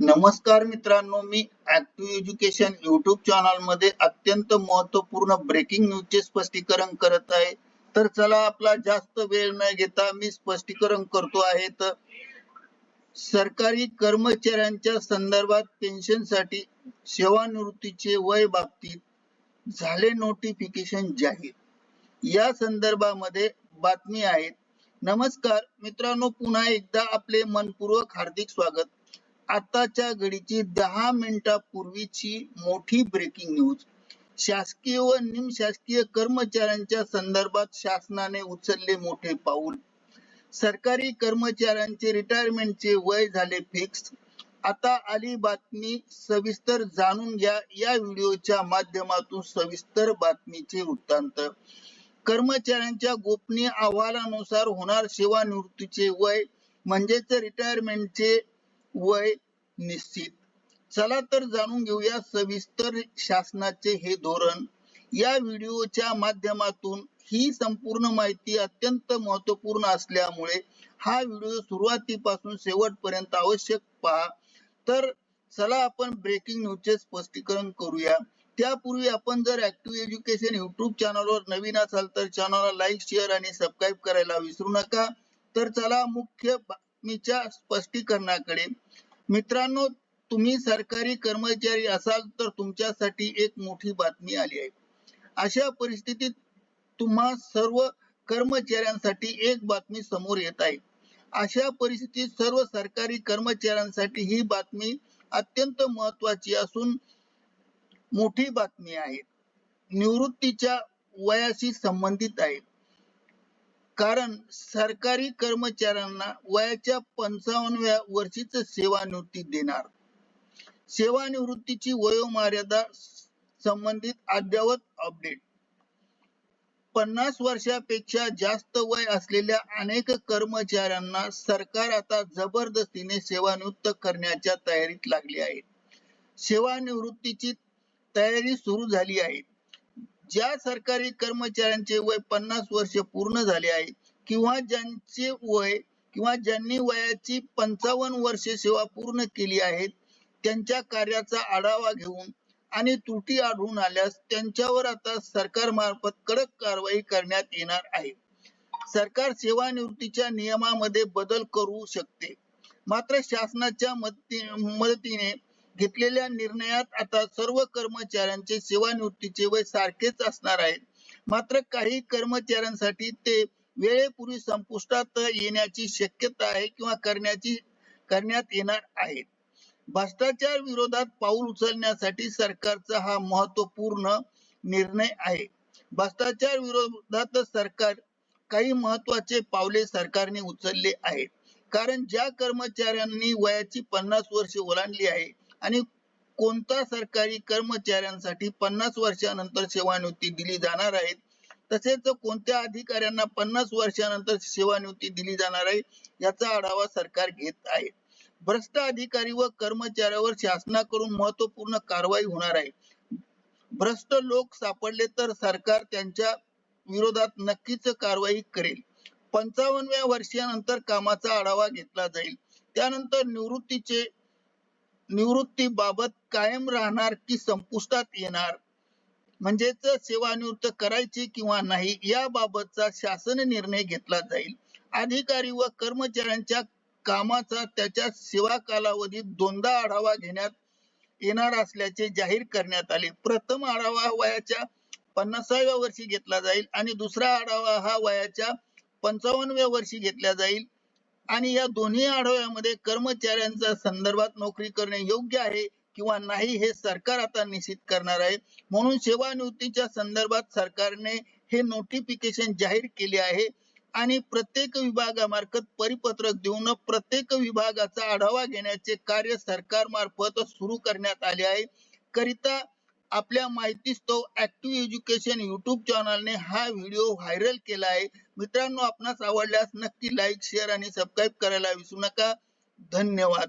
नमस्कार मित्रांनो मी ऍक्टिव्ह एज्युकेशन युट्यूब चॅनलमध्ये अत्यंत महत्त्वपूर्ण ब्रेकिंग न्यूजचे स्पष्टीकरण करत आहे. तर चला आपला जास्त वेळ न घेता मी स्पष्टीकरण करतो आहे. तर सरकारी कर्मचाऱ्यांच्या संदर्भात पेन्शनसाठी सेवानिवृत्तीचे वय बाबतीत झाले नोटिफिकेशन जाहीर. या संदर्भामध्ये बातमी आहेत नमस्कार मित्रांनो पुन्हा एकदा आपले मनपूर्वक हार्दिक स्वागत. आताच्या घडीची दहा मिनिटापूर्वीची मोठी ब्रेकिंग न्यूज शासकीय व निमशासकीय कर्मचाऱ्यांच्या संदर्भात शासनाने उचलले मोठे पाऊल. सरकारी कर्मचाऱ्यांचे रिटायरमेंटचे वय झाले फिक्स आता आली बातमी सविस्तर जाणून घ्या. या व्हिडिओच्या माध्यमातून सविस्तर बातमीचे वृत्तांत. कर्मचाऱ्यांच्या गोपनीय अहवालानुसार होणार सेवानिवृत्तीचे वय म्हणजेच रिटायरमेंटचे वय निश्चित. चला तर जाणून घेऊया सविस्तर शासनाचे हे धोरण. या व्हिडिओच्या माध्यमातून ही संपूर्ण माहिती अत्यंत महत्त्वपूर्ण असल्यामुळे हा व्हिडिओ सुरुवातीपासून शेवटपर्यंत आवश्यक पहा. तर चला आपण ब्रेकिंग न्यूजचे स्पष्टीकरण करूया. त्यापूर्वी आपण जर ऍक्टिव्ह एज्युकेशन युट्यूब चॅनलवर नवीन असाल तर चॅनलला लाईक शेअर आणि सबस्क्राईब करायला विसरू नका. तर चला मुख्य बातमीच्या स्पष्टीकरणाकडे. मित्रांनो तुम्ही सरकारी कर्मचारी असाल तर तुमच्यासाठी एक मोठी बातमी आली आहे. अशा परिस्थितीत तुम्हा सर्व कर्मचाऱ्यांसाठी एक बातमी समोर येत आहे. अशा परिस्थितीत सर्व सरकारी कर्मचाऱ्यांसाठी ही बातमी अत्यंत महत्वाची असून मोठी बातमी आहे. निवृत्तीच्या वयाशी संबंधित आहे. कारण सरकारी कर्मचाऱ्यांना वयाच्या पंचावन्नव्या वर्षीच सेवानिवृत्ती देणार. सेवानिवृत्तीची वयोमर्यादा संबंधित अद्ययावत अपडेट. पन्नास वर्षापेक्षा जास्त वय असलेल्या अनेक कर्मचाऱ्यांना सरकार आता जबरदस्तीने सेवानिवृत्त करण्याच्या तयारीत लागले आहे. सेवानिवृत्तीची तयारी सुरू झाली आहे. ज्या सरकारी कर्मचाऱ्यांचे वय पन्नास वर्ष पूर्ण झाले आहे किंवा ज्यांचे वय किंवा ज्यांनी वयाची पंचावन्न वर्षे सेवा पूर्ण केली आहे त्यांच्या कार्याचा आढावा घेऊन आणि त्रुटी आढळून आल्यास त्यांच्यावर आता सरकार मार्फत कडक कारवाई करण्यात येणार आहे. सरकार सेवानिवृत्तीच्या नियमामध्ये बदल करू शकते. मात्र शासनाच्या मदतीने घेतलेल्या निर्णयात आता सर्व कर्मचाऱ्यांचे सेवानिवृत्तीचे वय सारखेच असणार आहे. मात्र काही कर्मचाऱ्यांसाठी ते वेळेपूर्वी संपुष्टात येण्याची शक्यता आहे किंवा करण्याची करण्यात येणार आहे. भ्रष्टाचार विरोधात पाऊल उचलण्यासाठी सरकारचा हा महत्त्वपूर्ण निर्णय आहे. भ्रष्टाचार विरोधात सरकार काही महत्त्वाचे पावले सरकारने उचलले आहेत. कारण ज्या कर्मचाऱ्यांनी वयाची पन्नास वर्षे ओलांडली आहे आणि कोणत्या सरकारी कर्मचाऱ्यांसाठी पन्नास वर्षानंतर सेवानिवृत्ती दिली जाणार आहे? तसेच कोणत्या अधिकाऱ्यांना पन्नास वर्षानंतर सेवानिवृत्ती दिली जाणार आहे याचा आढावा सरकार घेत आहे. भ्रष्ट अधिकारी व कर्मचाऱ्यावर शासनाकडून महत्त्वपूर्ण कारवाई होणार आहे. भ्रष्ट लोक सापडले तर सरकार त्यांच्या विरोधात नक्कीच कारवाई करेल. पंचावन्नव्या वर्षानंतर कामाचा आढावा घेतला जाईल. त्यानंतर निवृत्तीचे निवृत्ती बाबत कायम राहणार की संपुष्टात येणार? म्हणजेच सेवानिवृत्त करायची किंवा नाही याबाबतचा शासन निर्णय घेतला जाईल. अधिकारी व कर्मचाऱ्यांच्या कामाचा त्याच्या सेवा कालावधीत दोनदा आढावा घेण्यात येणार असल्याचे जाहीर करण्यात आले. प्रथम आढावा वयाच्या पन्नासाव्या वर्षी घेतला जाईल आणि दुसरा आढावा हा वयाच्या पंचावन्नव्या वर्षी घेतला जाईल. आणि या दोन्ही आढाव्यामध्ये कर्मचाऱ्यांच्या संदर्भात नोकरी करणे योग्य आहे किंवा नाही हे सरकार आता निश्चित करणार आहे. म्हणून सेवानिवृत्तीच्या संदर्भात सरकारने हे नोटिफिकेशन जाहीर केले आहे. आणि प्रत्येक विभागामार्फत परिपत्रक देऊन प्रत्येक विभागाचा आढावा घेण्याचे कार्य सरकार मार्फत सुरू करण्यात आले आहे. करिता आपल्या माहितीस्तव ऍक्टिव्ह एज्युकेशन युट्यूब चॅनलने हा व्हिडिओ व्हायरल केला आहे. मित्रांनो आपणास आवडल्यास नक्की लाईक शेअर आणि सबस्क्राईब करायला विसरू नका. धन्यवाद.